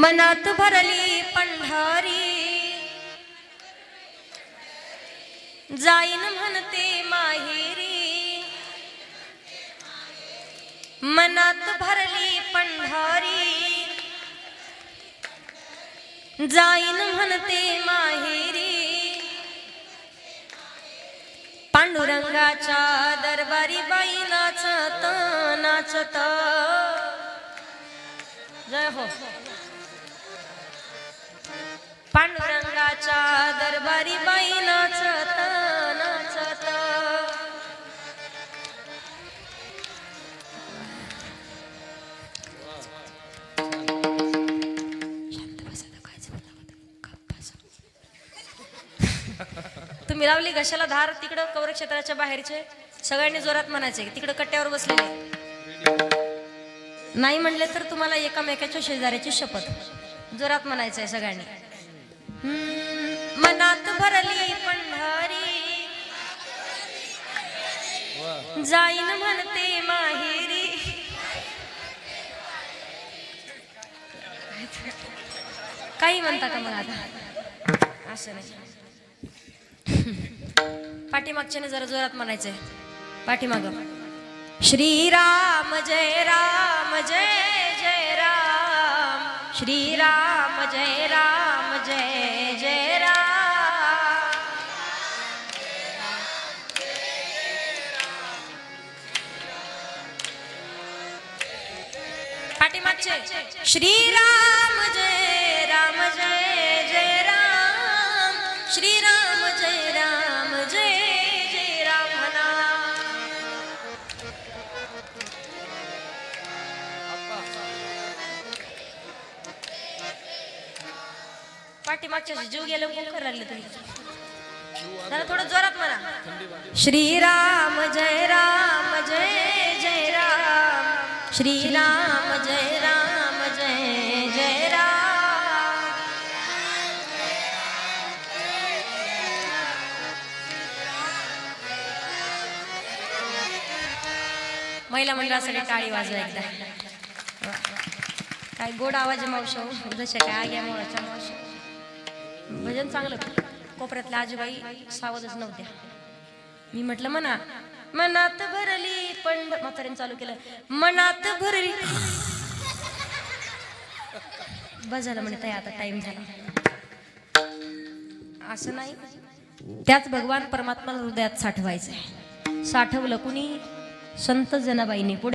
मनात भरली पंढारी. जाईन म्हणते माहेरी. मनात भरली पंढारी. जाईन म्हणते माहेरी. पांडुरंगाच्या दरबारी बाई नाचत नाचत जय हो. तुम्ही लावली घशाला धार तिकडं कौरक्षेत्राच्या बाहेरचे. सगळ्यांनी जोरात म्हणायचे तिकडं कट्ट्यावर बसलेले. नाही म्हणले तर तुम्हाला एकामेकाच्या शेजाऱ्याची शपथ. जोरात म्हणायचंय सगळ्यांनी. हम्म, मनात भरली पंढारी. जाईन म्हणते माहेरी. काही म्हणता का मग आता? असं नाही. पाठीमागच्याने जरा जोरात म्हणायचंय. पाठीमाग. श्रीराम जय राम जय जय राम. श्रीराम जय राम जय जय राम. पाठीमागचे. श्रीराम जय राम जय जय राम. श्रीराम पाठीमागच्या जीव गेले कोण लागले तुम्ही जरा थोडं जोरात म्हणा. श्रीराम जय राम जय जय राम श्रीराम जय राम जय जय राम महिला मंडळासाठी टाळी वाजवा एकदा. काय गोड आवाज मावशो जसे हो. काय आग्या मोळाच्या मावशा भजन चांगलं. कोपऱ्यातल्या आजीबाई सावधच नव्हत्या. मी म्हटलं म्हणा मनात भरली पण म्हाताऱ्याने चालू केलं मनात भरली. बस झालं म्हणे ताई आता टाइम झाला. असं नाही. त्याच भगवान परमात्मा हृदयात साठवायचंय. साठवलं कुणी? संत जनाबाईने. पुढे